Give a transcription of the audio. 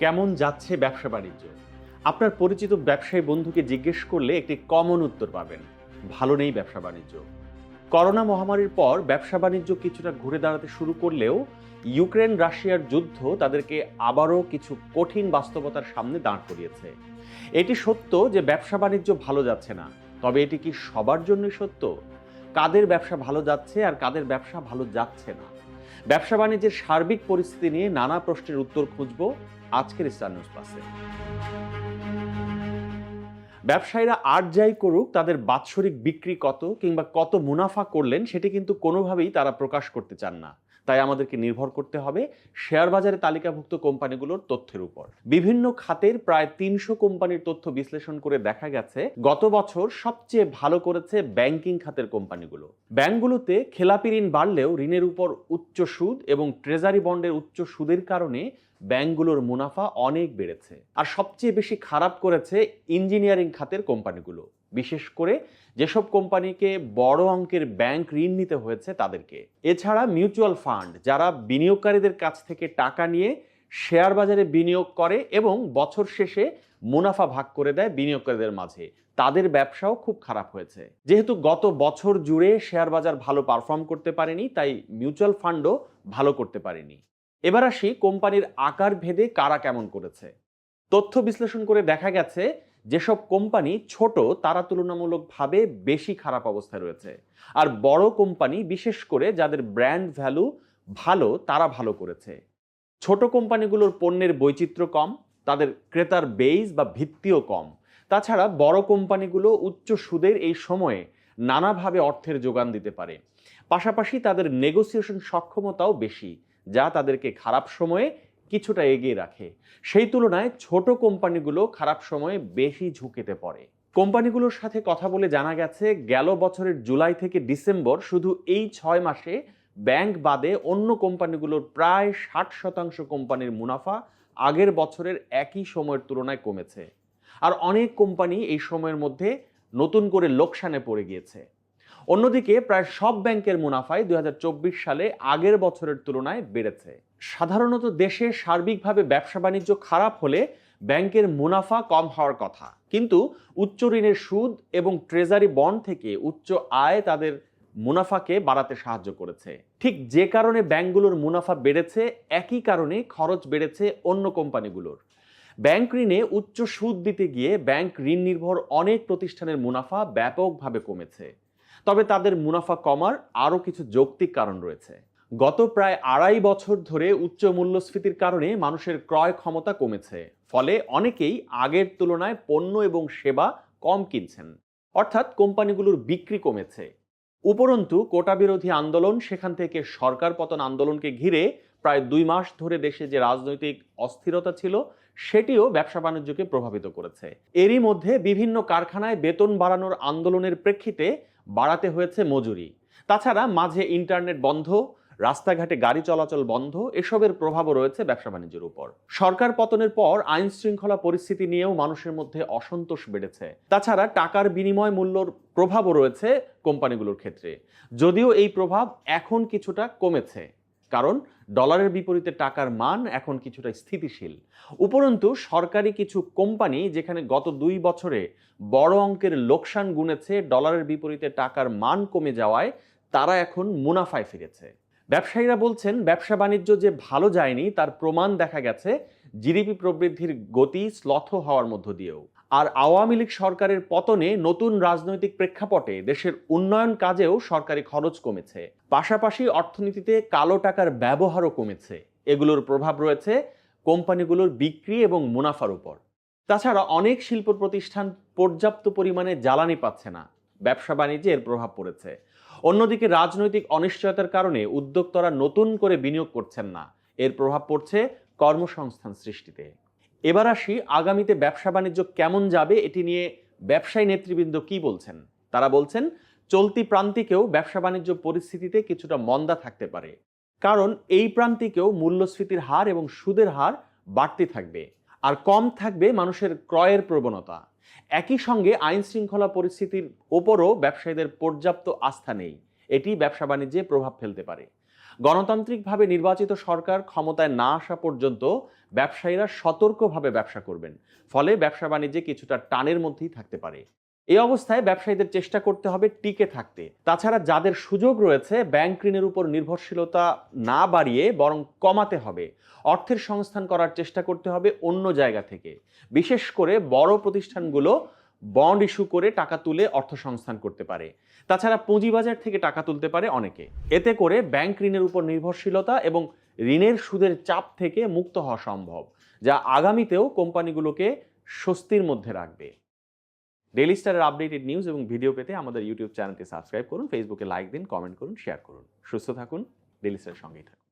কেমন যাচ্ছে ব্যবসা বাণিজ্য? আপনার পরিচিত ব্যবসায়ী বন্ধুকে জিজ্ঞেস করলে একটি কমন উত্তর পাবেন, ভালো নেই ব্যবসা বাণিজ্য। করোনা মহামারীর পর ব্যবসা বাণিজ্য কিছুটা ঘুরে দাঁড়াতে শুরু করলেও ইউক্রেন রাশিয়ার যুদ্ধ তাদেরকে আবারও কিছু কঠিন বাস্তবতার সামনে দাঁড় করিয়েছে। এটি সত্য যে ব্যবসা বাণিজ্য ভালো যাচ্ছে না, তবে এটি কি সবার জন্যই সত্য? কাদের ব্যবসা ভালো যাচ্ছে আর কাদের ব্যবসা ভালো যাচ্ছে না? ব্যবসা বাণিজ্যের সার্বিক পরিস্থিতি নিয়ে নানা প্রশ্নের উত্তর খুঁজব আজকের স্টার নিউজ প্লাসে। ব্যবসায়ীরা আর যাই করুক, তাদের বাৎসরিক বিক্রি কত কিংবা কত মুনাফা করলেন, সেটি কিন্তু কোনোভাবেই তারা প্রকাশ করতে চান না। তাই আমাদেরকে নির্ভর করতে হবে শেয়ার বাজারে তালিকাভুক্ত কোম্পানিগুলোর তথ্যের উপর। বিভিন্ন খাতের প্রায় তিনশো কোম্পানির তথ্য বিশ্লেষণ করে দেখা গেছে, গত বছর সবচেয়ে ভালো করেছে ব্যাংকিং খাতের কোম্পানিগুলো। ব্যাংকগুলোতে খেলাপি ঋণ বাড়লেও ঋণের উপর উচ্চ সুদ এবং ট্রেজারি বন্ডের উচ্চ সুদের কারণে ব্যাংকগুলোর মুনাফা অনেক বেড়েছে। আর সবচেয়ে বেশি খারাপ করেছে ইঞ্জিনিয়ারিং খাতের কোম্পানিগুলো। বিশেষ করে যেসব কোম্পানিকে বড় অঙ্কের ব্যাংক ঋণ নিতে হয়েছে তাদেরকে। এছাড়া মিউচুয়াল ফান্ড, যারা বিনিয়োগকারীদের কাছ থেকে টাকা নিয়ে শেয়ার বাজারে বিনিয়োগ করে এবং বছর শেষে মুনাফা ভাগ করে দেয় বিনিয়োগকারীদের মাঝে, তাদের ব্যবসাও খুব খারাপ হয়েছে। যেহেতু গত বছর জুড়ে শেয়ার বাজার ভালো পারফর্ম করতে পারেনি, তাই মিউচুয়াল ফান্ডও ভালো করতে পারেনি। এবার আসি কোম্পানির আকার ভেদে কারা কেমন করেছে। তথ্য বিশ্লেষণ করে দেখা গেছে যেসব কোম্পানি ছোট, তারা তুলনামূলকভাবে বেশি খারাপ অবস্থায় রয়েছে। আর বড় কোম্পানি, বিশেষ করে যাদের ব্র্যান্ড ভ্যালু ভালো, তারা ভালো করেছে। ছোট কোম্পানিগুলোর পণ্যের বৈচিত্র্য কম, তাদের ক্রেতার বেইস বা ভিত্তিও কম। তাছাড়া বড় কোম্পানিগুলো উচ্চ সুদের এই সময়ে নানাভাবে অর্থের যোগান দিতে পারে। পাশাপাশি তাদের নেগোসিয়েশন সক্ষমতাও বেশি, যা তাদেরকে খারাপ সময়ে কিছুটা এগিয়ে রাখে। সেই তুলনায় ছোট কোম্পানিগুলো খারাপ সময়ে বেশি ঝুঁকিতে পড়ে। কোম্পানিগুলোর সাথে কথা বলে জানা গেছে, গেল বছরের জুলাই থেকে ডিসেম্বর শুধু এই ছয় মাসে ব্যাংক বাদে অন্য কোম্পানিগুলোর প্রায় ষাট শতাংশ কোম্পানির মুনাফা আগের বছরের একই সময়ের তুলনায় কমেছে। আর অনেক কোম্পানি এই সময়ের মধ্যে নতুন করে লোকসানে পড়ে গিয়েছে। অন্যদিকে প্রায় সব ব্যাংকের মুনাফাই দুই সালে আগের বছরের তুলনায় বেড়েছে। সাধারণত দেশে সার্বিকভাবে ব্যবসা বাণিজ্য খারাপ হলে ব্যাংকের মুনাফা কম হওয়ার কথা। কিন্তু উচ্চ ঋণের সুদ এবং ট্রেজারি বন্ড থেকে উচ্চ আয় তাদের মুনাফাকে বাড়াতে সাহায্য করেছে। ঠিক যে কারণে ব্যাংকগুলোর মুনাফা বেড়েছে, একই কারণে খরচ বেড়েছে অন্য কোম্পানিগুলোর। ব্যাংক ঋণে উচ্চ সুদ দিতে গিয়ে ব্যাংক ঋণ নির্ভর অনেক প্রতিষ্ঠানের মুনাফা ব্যাপকভাবে কমেছে। তবে তাদের মুনাফা কমার আরও কিছু যৌক্তিক কারণ রয়েছে। গত প্রায় আড়াই বছর ধরে উচ্চ মূল্যস্ফীতির কারণে মানুষের ক্রয় ক্ষমতা কমেছে, ফলে অনেকেই আগের তুলনায় পণ্য এবং সেবা কম কিনছেন। অর্থাৎ কোম্পানিগুলোর বিক্রি কমেছে। উপরন্তু কোটা বিরোধী আন্দোলন সেখান থেকে সরকার পতন আন্দোলনকে ঘিরে প্রায় দুই মাস ধরে দেশে যে রাজনৈতিক অস্থিরতা ছিল, সেটিও ব্যবসা বাণিজ্যকে প্রভাবিত করেছে। এরই মধ্যে বিভিন্ন কারখানায় বেতন বাড়ানোর আন্দোলনের প্রেক্ষিতে বাড়াতে হয়েছে মজুরি। তাছাড়া মাঝে ইন্টারনেট বন্ধ, রাস্তাঘাটে গাড়ি চলাচল বন্ধ, এসবের প্রভাবও রয়েছে ব্যবসা বাণিজ্যের উপর। সরকার পতনের পর আইন শৃঙ্খলা পরিস্থিতি নিয়েও মানুষের মধ্যে অসন্তোষ বেড়েছে। তাছাড়া টাকার বিনিময় মূল্যর প্রভাবও রয়েছে কোম্পানিগুলোর ক্ষেত্রে। যদিও এই প্রভাব এখন কিছুটা কমেছে। কারণ ডলারের বিপরীতে টাকার মান এখন কিছুটা স্থিতিশীল। উপরন্তু, সরকারি কিছু কোম্পানি যেখানে গত দুই বছরে বড় অঙ্কের লোকসান গুনেছে, ডলারের বিপরীতে টাকার মান কমে যাওয়ায় তারা এখন মুনাফায় ফিরেছে। ব্যবসায়ীরা বলছেন, ব্যবসা বাণিজ্য যে ভালো যায়নি, তার প্রমাণ দেখা গেছে, জিডিপি প্রবৃদ্ধির গতি শ্লথ হওয়ার মধ্য দিয়েও। আর আওয়ামী লীগ সরকারের পতনে নতুন রাজনৈতিক প্রেক্ষাপটে দেশের উন্নয়ন কাজেও সরকারি খরচ কমেছে। পাশাপাশি অর্থনীতিতে কালো টাকার ব্যবহারও কমেছে। এগুলোর প্রভাব রয়েছে কোম্পানিগুলোর বিক্রি এবং মুনাফার উপর। তাছাড়া অনেক শিল্প প্রতিষ্ঠান পর্যাপ্ত পরিমাণে জ্বালানি পাচ্ছে না। ব্যবসা বাণিজ্যে এর প্রভাব পড়েছে। অন্যদিকে রাজনৈতিক অনিশ্চয়তার কারণে উদ্যোক্তারা নতুন করে বিনিয়োগ করছেন না। এর প্রভাব পড়ছে কর্মসংস্থান সৃষ্টিতে। এবার আসি আগামীতে ব্যবসা বাণিজ্য কেমন যাবে এটি নিয়ে ব্যবসায়ী নেতৃবৃন্দ কি বলছেন? তারা বলছেন, চলতি প্রান্তিকেও ব্যবসা বাণিজ্য পরিস্থিতিতে কিছুটা মন্দা থাকতে পারে। কারণ এই প্রান্তিকেও মূল্যস্ফীতির হার এবং সুদের হার বাড়তে থাকবে। আর কম থাকবে মানুষের ক্রয়ের প্রবণতা। একই সঙ্গে আইন শৃঙ্খলা পরিস্থিতির ওপরও ব্যবসায়ীদের পর্যাপ্ত আস্থা নেই। এটি ব্যবসা বাণিজ্যে প্রভাব ফেলতে পারে। গণতান্ত্রিকভাবে নির্বাচিত সরকার ক্ষমতায় না আসা পর্যন্ত ব্যবসায়ীরা সতর্কভাবে ব্যবসা করবেন। ফলে ব্যবসা বাণিজ্যে কিছুটা টানের মধ্যেই থাকতে পারে। এই অবস্থায় ব্যবসায়ীদের চেষ্টা করতে হবে টিকে থাকতে। তাছাড়া যাদের সুযোগ রয়েছে, ব্যাংক ঋণের উপর নির্ভরশীলতা না বাড়িয়ে বরং কমাতে হবে। অর্থের সংস্থান করার চেষ্টা করতে হবে অন্য জায়গা থেকে। বিশেষ করে বড় প্রতিষ্ঠানগুলো বন্ড ইস্যু করে টাকা তুলে অর্থ সংস্থান করতে পারে। তাছাড়া পুঁজিবাজার থেকে টাকা তুলতে পারে অনেকে। এতে করে ব্যাংক ঋণের উপর নির্ভরশীলতা এবং ঋণের সুদের চাপ থেকে মুক্ত হওয়া সম্ভব, যা আগামীতেও কোম্পানিগুলোকে স্বস্তির মধ্যে রাখবে। ডেলি স্টারের আপডেটেড নিউজ এবং ভিডিও পেতে আমাদের ইউটিউব চ্যানেলটি সাবস্ক্রাইব করুন, ফেসবুকে লাইক দিন, কমেন্ট করুন, শেয়ার করুন। সুস্থ থাকুন ডেলি স্টারের সঙ্গেই থাকুন।